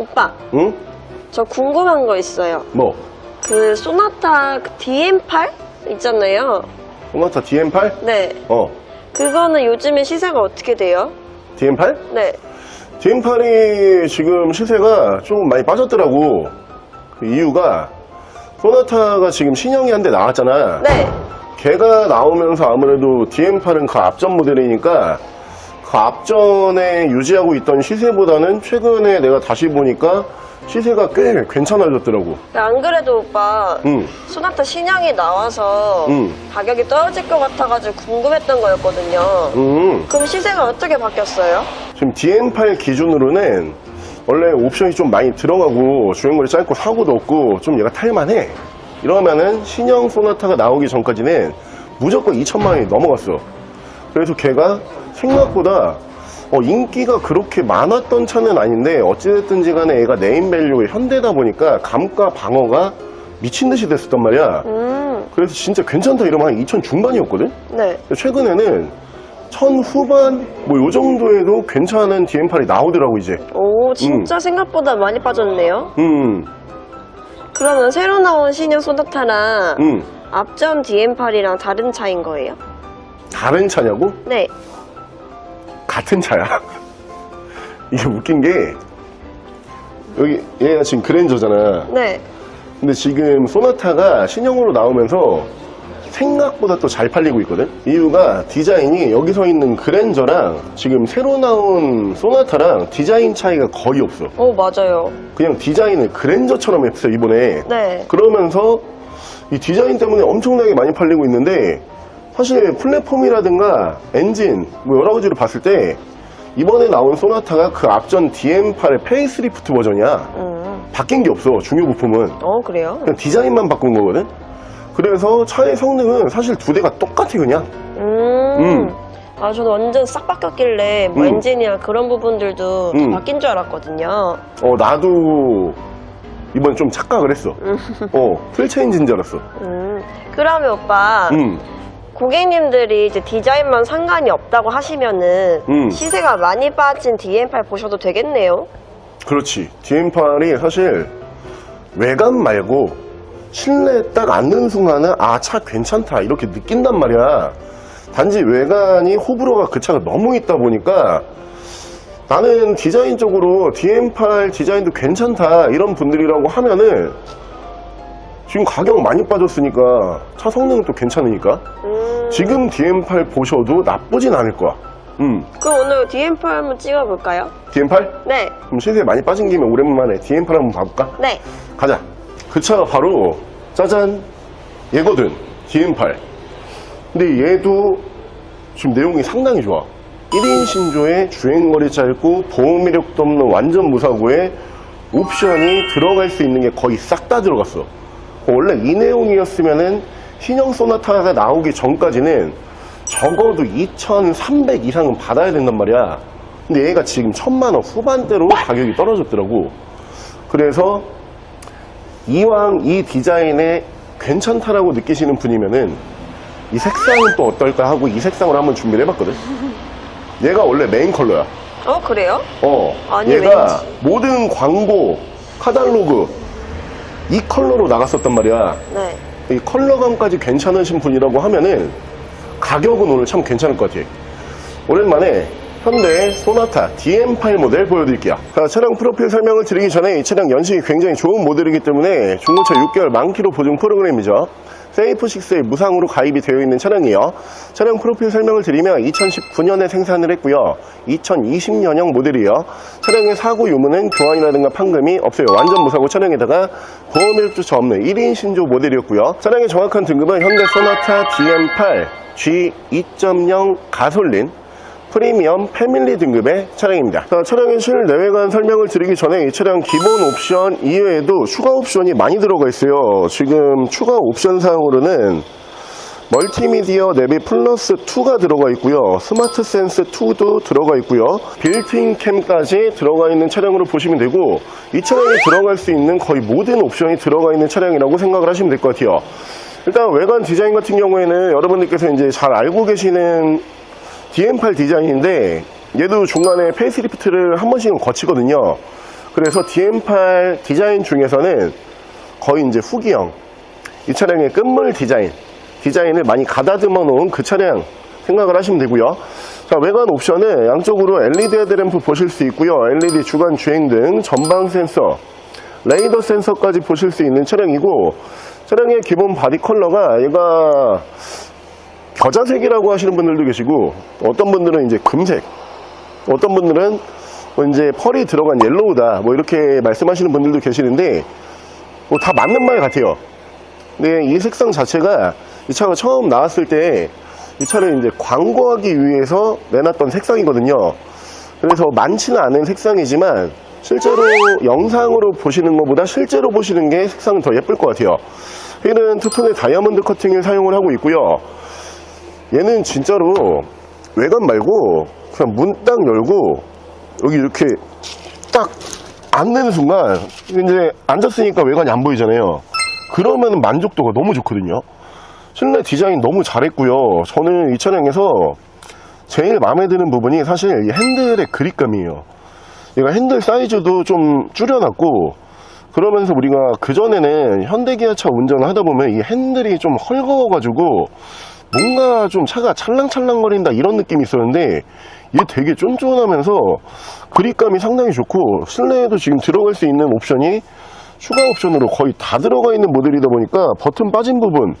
오빠, 응? 저 궁금한 거 있어요. 뭐? 그 소나타 그 DM8 있잖아요. 소나타 DM8? 네. 어. 그거는 요즘에 시세가 어떻게 돼요? DM8? 네. DM8이 지금 시세가 좀 많이 빠졌더라고. 그 이유가 소나타가 지금 신형이 한 대 나왔잖아. 네. 걔가 나오면서 아무래도 DM8은 그 앞전 모델이니까 그 앞전에 유지하고 있던 시세보다는 최근에 내가 다시 보니까 시세가 꽤 괜찮아졌더라고. 안 그래도 오빠 응. 소나타 신형이 나와서 응. 가격이 떨어질 것 같아가지고 궁금했던 거였거든요. 음. 그럼 시세가 어떻게 바뀌었어요? 지금 DM8 기준으로는 원래 옵션이 좀 많이 들어가고 주행거리 짧고 사고도 없고 좀 얘가 탈만해. 이러면은 신형 소나타가 나오기 전까지는 무조건 2천만 원이 넘어갔어. 그래서 걔가 생각보다 어, 인기가 그렇게 많았던 차는 아닌데 어찌됐든지 간에 얘가 네임밸류가 현대다 보니까 감가 방어가 미친 듯이 됐었단 말이야. 음, 그래서 진짜 괜찮다 이러면 한 2천 중반이었거든? 네. 최근에는 천 후반 뭐 요 정도에도 괜찮은 DM8이 나오더라고 이제. 오, 진짜 생각보다 많이 빠졌네요. 음, 그러면 새로 나온 신형 소나타랑 음. 앞전 DM8이랑 다른 차인 거예요? 다른 차냐고? 네. 같은 차야. 이게 웃긴 게 여기 얘가 지금 그랜저잖아. 네. 근데 지금 소나타가 신형으로 나오면서 생각보다 또 잘 팔리고 있거든. 이유가 디자인이 여기 서 있는 그랜저랑 지금 새로 나온 소나타랑 디자인 차이가 거의 없어. 오, 맞아요. 그냥 디자인을 그랜저처럼 했어 이번에. 네. 그러면서 이 디자인 때문에 엄청나게 많이 팔리고 있는데 사실 플랫폼이라든가 엔진 뭐 여러 가지로 봤을 때 이번에 나온 소나타가 그 앞전 DM8의 페이스리프트 버전이야. 음. 바뀐 게 없어 중요 부품은 어, 그래요? 그냥 디자인만 바꾼 거거든. 그래서 차의 성능은 사실 두 대가 똑같아 그냥. 음. 음. 아, 저는 완전 싹 바뀌었길래 뭐 음. 엔진이나 그런 부분들도 다 음. 바뀐 줄 알았거든요. 어 나도 이번 좀 착각을 했어. 어 풀체인지인 줄 알았어. 음. 그러면 오빠, 음. 고객님들이 이제 디자인만 상관이 없다고 하시면은 음. 시세가 많이 빠진 DM8 보셔도 되겠네요. 그렇지. DM8이 사실 외관 말고 실내에 딱 앉는 순간은 아, 차 괜찮다. 이렇게 느낀단 말이야. 단지 외관이 호불호가 그 차가 너무 있다 보니까 나는 디자인적으로 DM8 디자인도 괜찮다. 이런 분들이라고 하면은 지금 가격 많이 빠졌으니까 차 성능은 또 괜찮으니까 음. 지금 DM8 보셔도 나쁘진 않을 거야. 음. 그럼 오늘 DM8 한번 찍어볼까요? DM8? 네. 그럼 시세 많이 빠진 김에 오랜만에 DM8 한번 봐볼까? 네. 가자. 그 차가 바로 짜잔 얘거든. DM8. 근데 얘도 지금 내용이 상당히 좋아. 1인 신조에 주행거리 짧고 보호매력도 없는 완전 무사고에 옵션이 들어갈 수 있는 게 거의 싹 다 들어갔어. 원래 이 내용이었으면은 신형 소나타가 나오기 전까지는 적어도 2,300 이상은 받아야 된단 말이야. 근데 얘가 지금 1,000만 원 후반대로 가격이 떨어졌더라고. 그래서 이왕 이 디자인에 괜찮다라고 느끼시는 분이면은 이 색상은 또 어떨까 하고 이 색상을 한번 준비를 해봤거든. 얘가 원래 메인 컬러야. 어, 그래요? 어, 아니, 얘가 왠지. 모든 광고, 카달로그 이 컬러로 나갔었단 말이야. 네. 이 컬러감까지 괜찮으신 분이라고 하면은 가격은 오늘 참 괜찮을 것 같아. 오랜만에 현대 소나타 DM8 모델 보여드릴게요. 자, 차량 프로필 설명을 드리기 전에 이 차량 연식이 굉장히 좋은 모델이기 때문에 중고차 6개월 만키로 보증 프로그램이죠. 세이프6에 무상으로 가입이 되어 있는 차량이에요. 차량 프로필 설명을 드리면 2019년에 생산을 했고요. 2020년형 모델이에요. 차량의 사고 유무는 교환이라든가 판금이 없어요. 완전 무사고 차량에다가 보험일조차 없는 1인 신조 모델이었고요. 차량의 정확한 등급은 현대 소나타 DM8 G2.0 가솔린 프리미엄 패밀리 등급의 차량입니다. 자, 차량의 실내외 관 설명을 드리기 전에 이 차량 기본 옵션 이외에도 추가 옵션이 많이 들어가 있어요. 지금 추가 옵션 사항으로는 멀티미디어 내비 플러스 2가 들어가 있고요. 스마트 센스 2도 들어가 있고요. 빌트인 캠까지 들어가 있는 차량으로 보시면 되고 이 차량에 들어갈 수 있는 거의 모든 옵션이 들어가 있는 차량이라고 생각을 하시면 될 것 같아요. 일단 외관 디자인 같은 경우에는 여러분들께서 이제 잘 알고 계시는 DM8 디자인인데 얘도 중간에 페이스리프트를 한 번씩은 거치거든요. 그래서 DM8 디자인 중에서는 거의 이제 후기형 이 차량의 끝물 디자인 디자인을 많이 가다듬어 놓은 그 차량 생각을 하시면 되고요 자 외관 옵션은 양쪽으로 LED 헤드램프 보실 수 있고요 LED 주간 주행 등 전방 센서 레이더 센서까지 보실 수 있는 차량이고 차량의 기본 바디 컬러가 얘가 겨자색이라고 하시는 분들도 계시고 어떤 분들은 이제 금색 어떤 분들은 뭐 이제 펄이 들어간 옐로우다 뭐 이렇게 말씀하시는 분들도 계시는데 뭐 다 맞는 말 같아요. 근데 이 색상 자체가 이 차가 처음 나왔을 때 이 차를 이제 광고하기 위해서 내놨던 색상이거든요. 그래서 많지는 않은 색상이지만 실제로 영상으로 보시는 것보다 실제로 보시는 게 색상은 더 예쁠 것 같아요. 휠은 투톤의 다이아몬드 커팅을 사용을 하고 있고요 얘는 진짜로 외관 말고 그냥 문 딱 열고 여기 이렇게 딱 앉는 순간 이제 앉았으니까 외관이 안 보이잖아요. 그러면 만족도가 너무 좋거든요. 실내 디자인 너무 잘했고요. 저는 이 차량에서 제일 마음에 드는 부분이 사실 이 핸들의 그립감이에요. 얘가 핸들 사이즈도 좀 줄여놨고 그러면서 우리가 그전에는 현대기아차 운전을 하다 보면 이 핸들이 좀 헐거워가지고 뭔가 좀 차가 찰랑찰랑거린다 이런 느낌이 있었는데 얘 되게 쫀쫀하면서 그립감이 상당히 좋고 실내에도 지금 들어갈 수 있는 옵션이 추가 옵션으로 거의 다 들어가 있는 모델이다 보니까 버튼 빠진 부분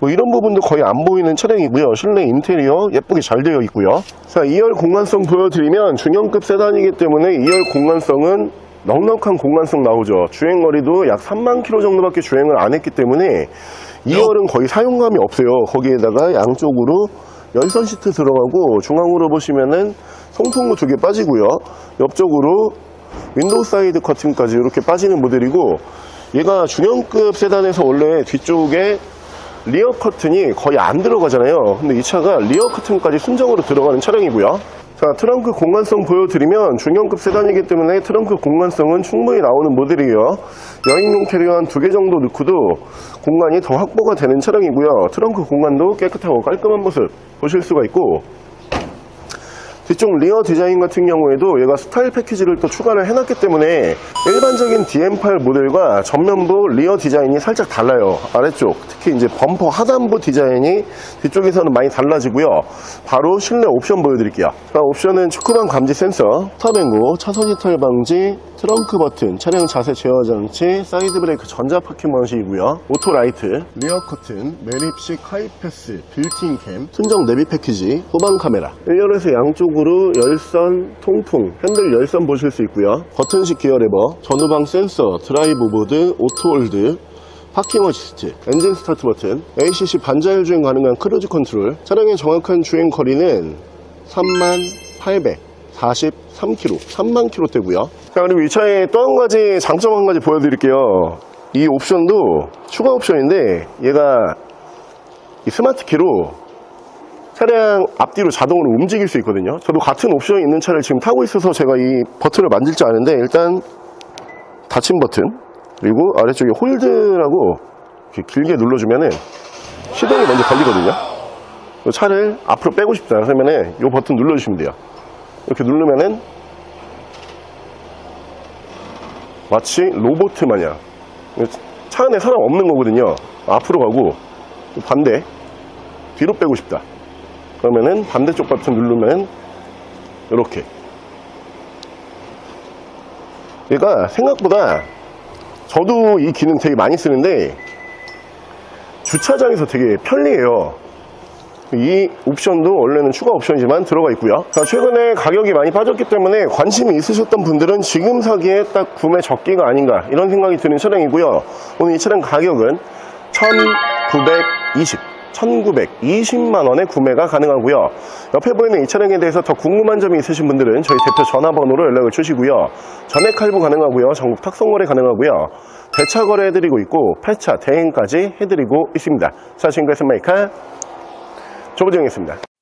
뭐 이런 부분도 거의 안 보이는 차량이고요. 실내 인테리어 예쁘게 잘 되어 있고요. 자 2열 공간성 보여드리면 중형급 세단이기 때문에 2열 공간성은 넉넉한 공간성 나오죠. 주행거리도 약 3만 킬로 정도밖에 주행을 안 했기 때문에 2열은 거의 사용감이 없어요. 거기에다가 양쪽으로 열선 시트 들어가고 중앙으로 보시면은 송풍구 두 개 빠지고요. 옆쪽으로 윈도우 사이드 커튼까지 이렇게 빠지는 모델이고 얘가 중형급 세단에서 원래 뒤쪽에 리어 커튼이 거의 안 들어가잖아요. 근데 이 차가 리어 커튼까지 순정으로 들어가는 차량이고요 자 트렁크 공간성 보여드리면 중형급 세단이기 때문에 트렁크 공간성은 충분히 나오는 모델이에요. 여행용 캐리어 한 두 개 정도 넣고도 공간이 더 확보가 되는 차량이고요. 트렁크 공간도 깨끗하고 깔끔한 모습 보실 수가 있고 뒤쪽 리어 디자인 같은 경우에도 얘가 스타일 패키지를 또 추가를 해놨기 때문에 일반적인 DM8 모델과 전면부 리어 디자인이 살짝 달라요. 아래쪽 특히 이제 범퍼 하단부 디자인이 뒤쪽에서는 많이 달라지고요. 바로 실내 옵션 보여드릴게요. 자, 옵션은 축구방 감지 센서 스타뱅고 차선 이탈 방지 트렁크 버튼 차량 자세 제어 장치 사이드 브레이크 전자 파킹 방식이고요. 오토 라이트 리어 커튼 매립식 하이패스 빌트인 캠 순정 내비 패키지 후방 카메라. 1열에서 양쪽 으로 열선 통풍 핸들 열선 보실 수 있고요 버튼식 기어 레버 전후방 센서 드라이브 보드 오토 홀드 파킹 어시스트, 엔진 스타트 버튼, ACC 반자율 주행 가능한 크루즈 컨트롤, 차량의 정확한 주행 거리는 3843km, 3만 km대고요. 자, 그리고 이 차에 또한 가지 장점 한 가지 보여드릴게요. 이 옵션도 추가 옵션인데 얘가 이 스마트 키로 차량 앞뒤로 자동으로 움직일 수 있거든요. 저도 같은 옵션이 있는 차를 지금 타고 있어서 제가 이 버튼을 만질 줄 아는데 일단 닫힌 버튼 그리고 아래쪽에 홀드라고 길게 눌러주면은 시동이 먼저 걸리거든요. 이 차를 앞으로 빼고 싶다 그러면은 이 버튼 눌러주시면 돼요. 이렇게 누르면은 마치 로봇 마냥 차 안에 사람 없는 거거든요. 앞으로 가고 반대 뒤로 빼고 싶다. 그러면은 반대쪽 버튼 누르면 이렇게. 얘가 생각보다 저도 이 기능 되게 많이 쓰는데 주차장에서 되게 편리해요. 이 옵션도 원래는 추가 옵션이지만 들어가 있고요. 자, 최근에 가격이 많이 빠졌기 때문에 관심이 있으셨던 분들은 지금 사기에 딱 구매 적기가 아닌가 이런 생각이 드는 차량이고요. 오늘 이 차량 가격은 1920 1920만 원에 구매가 가능하고요. 옆에 보이는 이 차량에 대해서 더 궁금한 점이 있으신 분들은 저희 대표 전화번호로 연락을 주시고요. 전액 할부 가능하고요. 전국 탁송 거래 가능하고요. 대차 거래 해드리고 있고 폐차 대행까지 해드리고 있습니다. 자, 지금까지 메이카 조보정이었습니다.